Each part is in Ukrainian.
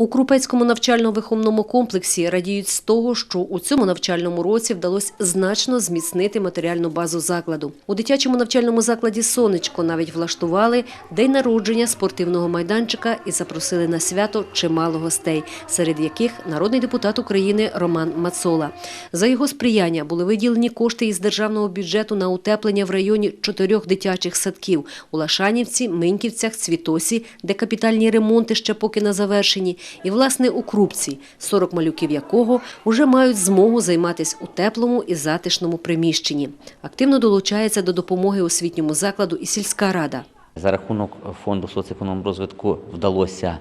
У Крупецькому навчально-виховному комплексі радіють з того, що у цьому навчальному році вдалося значно зміцнити матеріальну базу закладу. У дитячому навчальному закладі Сонечко навіть влаштували день народження спортивного майданчика і запросили на свято чимало гостей, серед яких народний депутат України Роман Мацола. За його сприяння були виділені кошти із державного бюджету на утеплення в районі чотирьох дитячих садків у Лашанівці, Миньківцях, Цвітосі, де капітальні ремонти ще поки на завершенні, і, власне, у Крупці, 40 малюків якого вже мають змогу займатися у теплому і затишному приміщенні. Активно долучається до допомоги освітньому закладу і сільська рада. За рахунок фонду соціоекономічного розвитку вдалося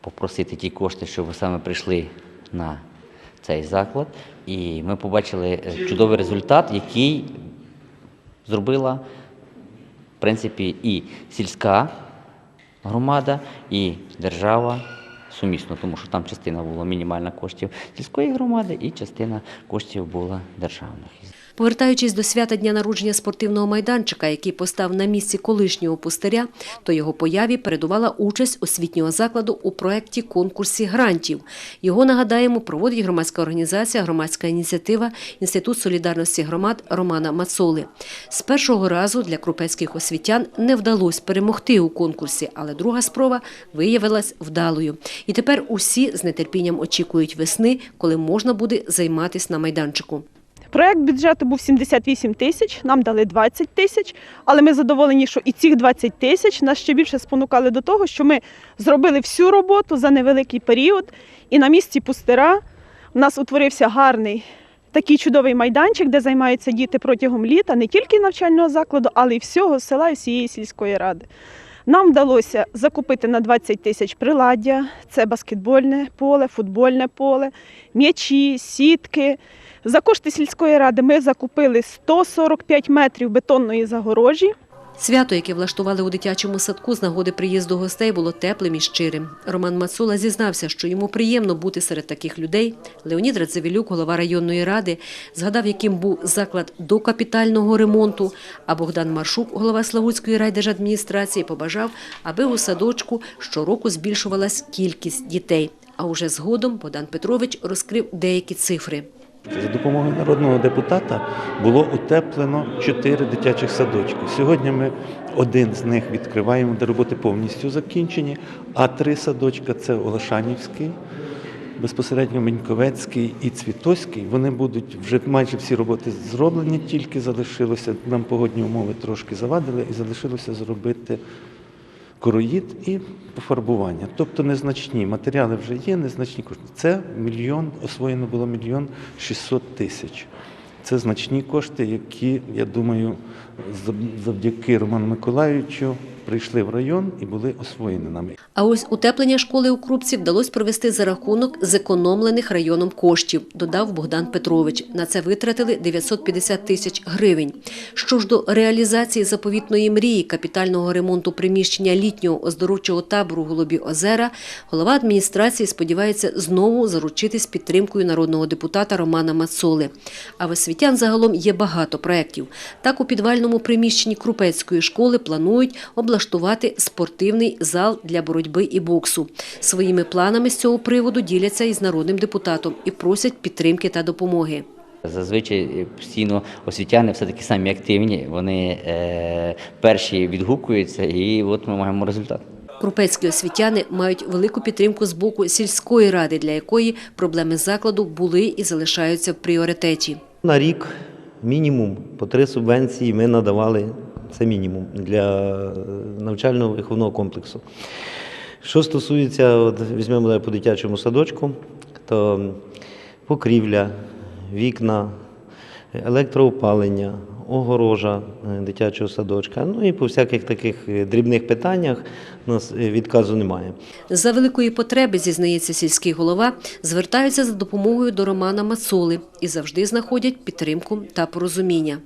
попросити ті кошти, щоб саме прийшли на цей заклад. І ми побачили чудовий результат, який зробила в принципі і сільська громада, і держава сумісно, тому що там частина була мінімальна коштів сільської громади, і частина коштів була державних. Повертаючись до свята дня народження спортивного майданчика, який постав на місці колишнього пустиря, то його появі передувала участь освітнього закладу у проєкті конкурсі грантів. Його, нагадаємо, проводить громадська організація, громадська ініціатива Інститут солідарності громад Романа Мацоли. З першого разу для крупецьких освітян не вдалося перемогти у конкурсі, але друга спроба виявилась вдалою. І тепер усі з нетерпінням очікують весни, коли можна буде займатися на майданчику. Проект бюджету був 78 тисяч, нам дали 20 тисяч, але ми задоволені, що і цих 20 тисяч нас ще більше спонукали до того, що ми зробили всю роботу за невеликий період, і на місці пустира у нас утворився гарний такий чудовий майданчик, де займаються діти протягом літа, не тільки навчального закладу, але й всього села і всієї сільської ради. Нам вдалося закупити на 20 тисяч приладдя, це баскетбольне поле, футбольне поле, м'ячі, сітки. За кошти сільської ради ми закупили 145 метрів бетонної загорожі. Свято, яке влаштували у дитячому садку з нагоди приїзду гостей, було теплим і щирим. Роман Мацула зізнався, що йому приємно бути серед таких людей. Леонід Радзивілюк, голова районної ради, згадав, яким був заклад до капітального ремонту. А Богдан Маршук, голова Славутської райдержадміністрації, побажав, аби у садочку щороку збільшувалась кількість дітей. А уже згодом Богдан Петрович розкрив деякі цифри. За допомогою народного депутата було утеплено чотири дитячих садочки. Сьогодні ми один з них відкриваємо, де роботи повністю закінчені, а три садочка це Олешанівський, безпосередньо Меньковецький і Цвітоський. Вони будуть вже майже всі роботи зроблені, тільки залишилося нам погодні умови трошки завадили, і залишилося зробити короїд і пофарбування. Тобто незначні матеріали вже є, незначні кошти. Це мільйон, освоєно було мільйон 600 тисяч. Це значні кошти, які, я думаю, завдяки Роману Миколаївичу прийшли в район і були освоєні нами. А ось утеплення школи у Крупці вдалося провести за рахунок зекономлених районом коштів, додав Богдан Петрович. На це витратили 950 тисяч гривень. Що ж до реалізації заповітної мрії капітального ремонту приміщення літнього оздоровчого табору Голубі озера, голова адміністрації сподівається знову заручитись підтримкою народного депутата Романа Мацоли. А в освітян загалом є багато проєктів. Так у підвальному приміщенні Крупецької школи планують облаштувати спортивний зал для боротьби і боксу. Своїми планами з цього приводу діляться із народним депутатом і просять підтримки та допомоги. Зазвичай постійно освітяни все таки самі активні, вони е, перші відгукуються, і от ми маємо результат. Крупецькі освітяни мають велику підтримку з боку сільської ради, для якої проблеми закладу були і залишаються в пріоритеті. На рік мінімум по три субвенції ми надавали. Це мінімум для е, навчального виховного комплексу. Що стосується, от, візьмемо по дитячому садочку, то покрівля, вікна, електроопалення, огорожа е, дитячого садочка. Ну і по всяких таких е, дрібних питаннях у нас відказу немає. За великої потреби, зізнається сільський голова, звертаються за допомогою до Романа Мацоли і завжди знаходять підтримку та порозуміння.